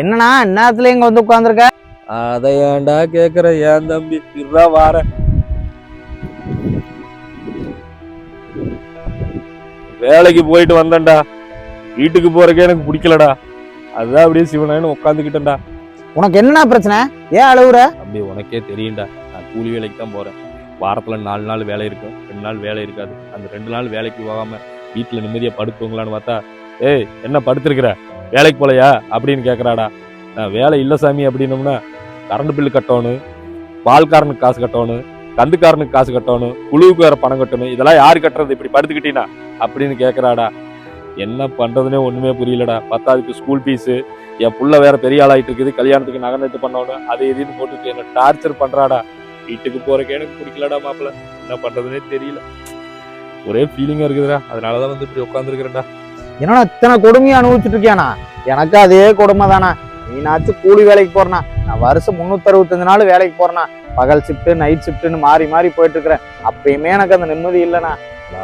என்னண்ணா இந்நேரத்துல இங்க வந்து உட்காந்துருக்க அதை ஏன்டா கேக்குற? ஏன் தம்பி? இருடா வார. வேலைக்கு போயிட்டு வந்தேன்டா. வீட்டுக்கு போறக்கே எனக்கு பிடிக்கலடா. அதுதான் அப்படியே சிவனாயின்னு உட்காந்துக்கிட்டேன்டா உனக்கு என்னண்ணா பிரச்சனை? ஏன் அழுவுற? தம்பி உனக்கே தெரியும்டா. நான் கூலி வேலைக்கு தான் போறேன். வாரத்துல நாலு நாள் வேலை இருக்கும். ரெண்டு நாள் வேலை இருக்காது. அந்த ரெண்டு நாள் வேலைக்கு போகாம வீட்டுல நிம்மதியா படுத்துவங்களான்னு பார்த்தா ஏய் என்ன படுத்திருக்கிற? வேலைக்கு போலையா அப்படின்னு கேட்குறாடா நான் வேலை இல்லை சாமி அப்படின்னோம்னா கரண்ட் பில்லு கட்டணும் பால்காரனுக்கு காசு கட்டணும் கந்துக்காரனுக்கு காசு கட்டணும் குழுவுக்கு வேற பணம் கட்டணும் இதெல்லாம் யார் கட்டுறது? இப்படி படுத்துக்கிட்டீனா? அப்படின்னு கேட்குறாடா என்ன பண்ணுறதுனே ஒன்றுமே புரியலடா. பத்தாவதுக்கு ஸ்கூல் ஃபீஸு என் புள்ள வேற பெரிய ஆளாயிட்டு இருக்குது கல்யாணத்துக்கு நகை நட்டு பண்ணணும் அதை இதுன்னு போட்டுட்டு என்ன டார்ச்சர் பண்ணுறாடா வீட்டுக்கு போகிறக்கே எனக்கு பிடிக்கலடா மாப்பிள்ள. என்ன பண்ணுறதுனே தெரியல. ஒரே ஃபீலிங்காக இருக்குதுடா. அதனாலதான் வந்து இப்படி உட்காந்துருக்குறேன்டா என்னடா இத்தனை கொடுமையை அனுபவிச்சுட்டு இருக்கியாண்ணா? எனக்கு அதே கொடுமை தானா நீனாச்சும் கூலி வேலைக்கு போறனா நான் வருஷம் முந்நூத்தி அறுபத்தஞ்சு நாள் வேலைக்கு போறேனா பகல் ஷிஃப்ட் நைட் ஷிஃப்ட்னு மாறி மாறி போயிட்டு இருக்கிறேன் அப்பயுமே எனக்கு அந்த நிம்மதி இல்லைண்ணா.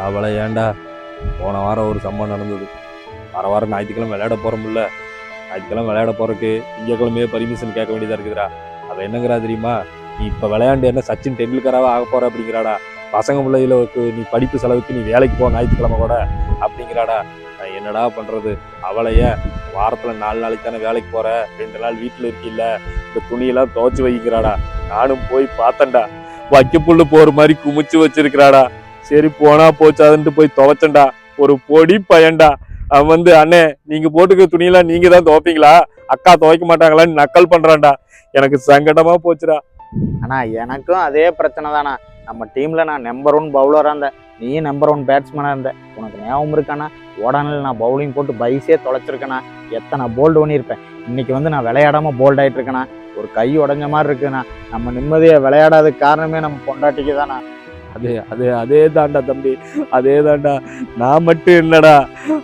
அவளை ஏன்டா? போன வாரம் ஒரு சம்பவம் நடந்தது. வர வாரம் ஞாயிற்றுக்கிழமை விளையாட போறோம்ல. ஞாயிற்றுக்கிழமை விளையாட போறதுக்கு திங்கக்கிழமையே பர்மிஷன் கேட்க வேண்டியதா இருக்குதுடா. அவ என்னங்கிறா தெரியுமா? நீ இப்ப விளையாண்டு என்ன சச்சின் டெண்டுல்கராவா ஆக போற அப்படிங்கிறாடா. பசங்க பிள்ளைகளுக்கு நீ படிப்பு செலவுக்கு நீ வேலைக்கு போ ஞாயிற்றுக்கிழமை கூட அப்படிங்கிறாடா. என்னடா பண்றது? அவளைய வாரத்துல நாலு நாளைக்கு தானே வேலைக்கு போற? ரெண்டு நாள் வீட்டுல இருக்கில்ல? இந்த துணியெல்லாம் துவைச்சு வைக்கிறாடா. நானும் போய் பார்த்தேன்டா. வைக்க புல்லு போற மாதிரி குமிச்சு வச்சிருக்கிறாடா. சரி போனா போச்சாதுன்ட்டு போய் துவைச்சண்டா ஒரு பொடி பையன்டா. அவன் வந்து அண்ணே நீங்க போட்டுக்க துணியெல்லாம் நீங்க தான் துவைப்பீங்களா? அக்கா துவைக்க மாட்டாங்களான்னு நக்கல் பண்றான்டா. எனக்கு சங்கடமா போச்சுடா. ஆனா எனக்கும் அதே பிரச்சனை தானா நம்ம டீம்ல நான் நம்பர் ஒன் பவுலரா இருந்தேன். நீ நம்பர் ஒன் பேட்ஸ்மேனாக இருந்த. உனக்கு ஞாபகம் இருக்கானா? உடனே நான் பவுலிங் போட்டு பைஸே தொலைச்சிருக்கேனா? எத்தனை போல்டு பண்ணியிருப்பேன் இன்னைக்கு வந்து நான் விளையாடாமல் போல்ட் இருக்கேனா ஒரு கை உடைஞ்ச மாதிரி இருக்குண்ணா நம்ம நிம்மதியாக விளையாடாததுக்கு காரணமே நம்ம பொண்டாட்டிக்கு தானா? அது அது அதே தாண்டா தம்பி. அதே தாண்டா நான் மட்டும் இல்லடா.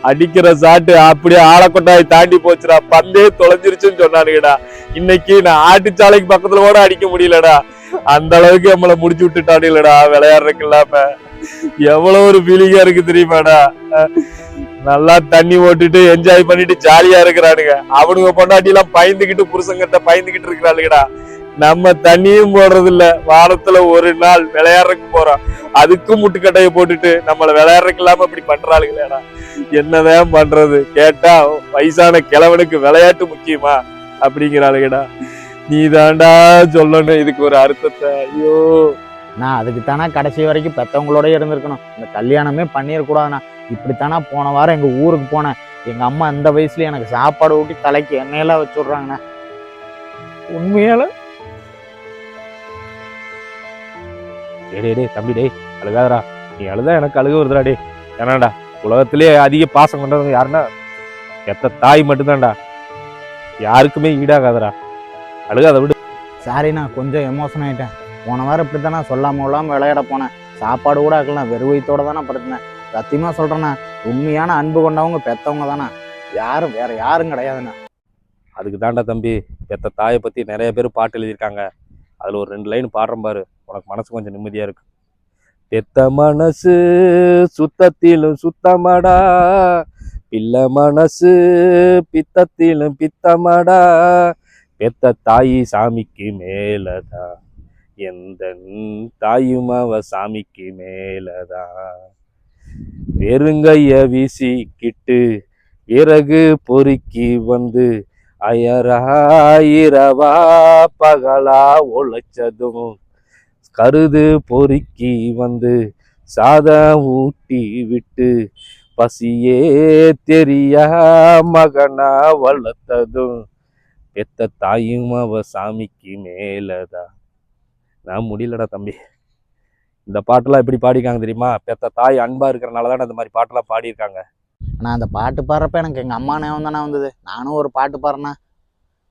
அடிக்கிற சாட்டு அப்படியே ஆளக்கொண்டாய் தாண்டி போச்சுடா. பந்தே தொலைஞ்சிருச்சுன்னு சொன்னானுங்கடா. இன்னைக்கு நான் ஆட்டுச்சாலைக்கு பக்கத்துல கூட அடிக்க முடியலடா. அந்த அளவுக்கு நம்மளை முடிச்சு விட்டுட்டானுங்களடா விளையாடுறதுக்கு இல்லாம. எவ்வளவு ஒரு ஃபீலிங்கா இருக்கு தெரியுமாடா? நல்லா தண்ணி ஓட்டுட்டு என்ஜாய் பண்ணிட்டு ஜாலியா இருக்கிறானுங்க. அவனுங்க பொண்டாட்டி எல்லாம் பயந்துகிட்டு புருஷங்கிட்ட பயந்துகிட்டு இருக்கிறாளுங்கடா. நம்ம தண்ணியும் போடுறது இல்ல வாரத்துல ஒரு நாள் விளையாடுறதுக்கு போறோம். அதுக்கும் முட்டுக்கட்டையை போட்டுட்டு நம்மள விளையாடுறதுக்கு இல்லாம இப்படி பண்றாளுங்களேடா. என்னதான் பண்றது? கேட்டா வயசான கிழவனுக்கு விளையாட்டு முக்கியமா? அப்படிங்கிறாளுங்கடா. நீ தாண்டா சொல்லணும். இதுக்கு ஒரு அர்த்தத்தை. ஐயோ. நான் அதுக்கு தானே கடைசி வரைக்கும் பெத்தவங்களோடய இருந்திருக்கணும். இந்த கல்யாணமே பண்ணிடக்கூடாதுண்ணா. இப்படித்தானே போன வாரம் எங்க ஊருக்கு போனேன். எங்க அம்மா இந்த வயசுல எனக்கு சாப்பாடு ஊட்டி தலைக்கு எண்ணெயெல்லாம் வச்சு விட்றாங்கண்ணா உண்மையால? டேய் டேய் டேய் தம்பி டேய் அழுகாதடா. நீ அழுதா எனக்கு அழுக வருதுடா டேய். ஏன்னாடா உலகத்திலே அதிக பாசம் கொண்டவங்க யாருன்னா எத்த தாய் மட்டும்தான்டா. யாருக்குமே ஈடாகாதடா. அழுகாத விடு. சாரிண்ணா கொஞ்சம் எமோஷன் ஆயிட்டேன். போன வாரம் இப்படி தானே சொல்லாமல் விழாமல் விளையாட போனேன். சாப்பாடு கூட ஆக்கலாம் வெறும் தானே படுத்தினேன் சத்தியமாக சொல்கிறேண்ணா உண்மையான அன்பு கொண்டவங்க பெற்றவங்க தானே யாரும் வேறு யாரும் கிடையாதுண்ணா. அதுக்கு தாண்டா தம்பி பெத்த தாயை பற்றி நிறைய பேர் பாட்டு எழுதியிருக்காங்க. அதில் ஒரு ரெண்டு லைன் பாடுறேன் பாரு. உனக்கு மனசு கொஞ்சம் நிம்மதியாக இருக்கு. பெத்த மனசு சுத்தத்திலும் சுத்தமாடா. பிள்ளை மனசு பித்தத்திலும் பித்தமாடா. பெத்த தாயி சாமிக்கு மேலதா எந்த தாயும் அவ சாமிக்கு மேலதா? வெறுங்கைய வீசிக்கிட்டு இறகு பொறுக்கி வந்து அயராயிரவா பகலா உழைச்சதும் கருது பொறுக்கி வந்து சாதம் ஊட்டி விட்டு பசியே தெரியா மகனா வளர்த்ததும் பெத்த தாயும் அவ சாமிக்கு மேலதா? நான் முடியலடா தம்பி. இந்த பாட்டெல்லாம் எப்படி பாடிருக்காங்க தெரியுமா? பெத்த தாய் அன்பா இருக்கிறனால தான் இந்த மாதிரி பாட்டெல்லாம் பாடியிருக்காங்க. ஆனால் அந்த பாட்டு பாடுறப்ப எனக்கு எங்கள் அம்மா நேரம் தானே வந்தது. நானும் ஒரு பாட்டு பாடுறேன்னா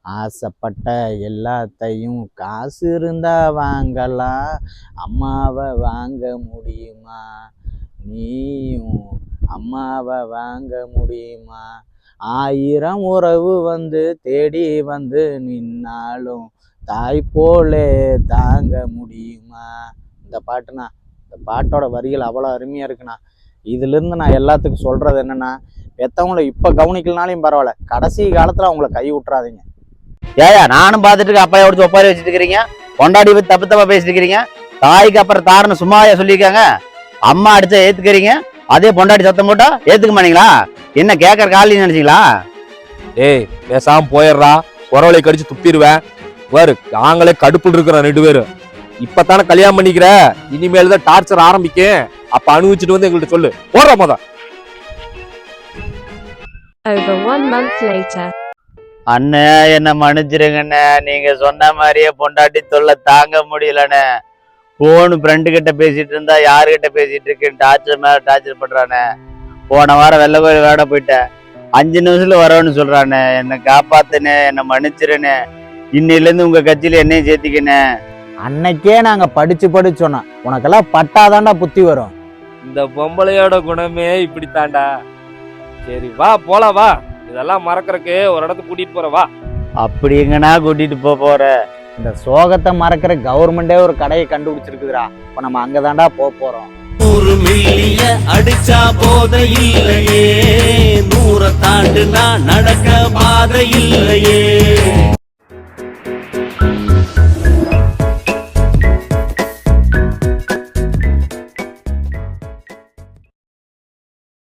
ஆசைப்பட்ட எல்லாத்தையும் காசு இருந்தா வாங்கலாம் அம்மாவை வாங்க முடியுமா? நீயும் அம்மாவை வாங்க முடியுமா? ஆயிரம் உறவு வந்து தேடி வந்து நின்னாலும் தாய் போலே தாங்க முடியுமா? இந்த பாட்டுண்ணா இந்த பாட்டோட வரிகள் அவ்வளோ அருமையாக இருக்குண்ணா. இதுலேருந்து நான் எல்லாத்துக்கும் சொல்கிறது என்னென்னா பெற்றவங்கள இப்போ கவனிக்கலனாலையும் பரவாயில்ல. கடைசி காலத்தில் அவங்கள கை விட்றாதீங்க ஏயா நானும் பார்த்துட்டு இருக்கேன். அப்பா எப்படி ஒப்பாரி வச்சுட்டு இருக்கிறீங்க பொண்டாடி போய் தப்பு தப்பா பேசிட்டு இருக்கிறீங்க தாய்க்கு அப்புறம் தாரன்னு சும்மாவே சொல்லியிருக்காங்க. அம்மா அடிச்சா ஏத்துக்கிறீங்க. அதே பொண்டாடி சத்தம் போட்டா ஏத்துக்க மாட்டீங்களா? என்ன கேட்கற காலையில் நினச்சிங்களா? ஏய் பேசாம போயிடுறா. குறவலை கடிச்சு துப்பிடுவேன். பாரு நாங்களே கடுப்புல இருக்கிறோம் ரெண்டு பேரும் இப்பதானே கல்யாணம் பண்ணிக்கிற? இனிமேல் தான் டார்ச்சர் ஆரம்பிக்கும். அப்ப அனுபவிச்சுட்டு வந்து எங்கள்கிட்ட சொல்லு. போடுற மொத. Over one month later. அண்ணே என்ன மன்னிச்சிருங்கண்ணே. நீங்க சொன்ன மாதிரியே பொண்டாட்டி தொல்லை தாங்க முடியலண்ணே. போன் ஃப்ரெண்டு கிட்ட பேசிட்டு இருந்தா யாருகிட்ட பேசிட்டு இருக்குன்னு டார்ச்சர் மேல டார்ச்சர் பண்றானே. போன வாரம் வெள்ள கோயில் வேட போயிட்டேன். அஞ்சு நிமிஷத்துல வரேன்னு சொல்றானே. என்னை காப்பாத்துனே என்னை மன்னிச்சிருனே. இன்னையில இருந்து உங்க கட்சியில என்னையும் சேர்த்திக்கண்ணே அன்னைக்கே நாங்க படிச்சு படிச்சு சொன்னோம். உனக்கெல்லாம் பட்டாதான்டா புத்தி வரும். இந்த பொம்பளையோட குணமே இப்படித்தான்டா. சரி வா போலாம் வா. இதெல்லாம் மறக்கறக்கு ஒரு இடத்துக்கு கூட்டிட்டு போற வா. அப்படி எங்கண்ணா கூட்டிட்டு போக போற? இந்த சோகத்தை மறக்கிற கவர்மெண்டே ஒரு கடையை கண்டுபிடிச்சிருக்குதுடா. இப்போ நம்ம அங்கதான்டா போக போறோம். நூறு மில்லிய அடிச்சா போத இல்லையே நூற தாண்டுனா நடக்க பாதை இல்லையே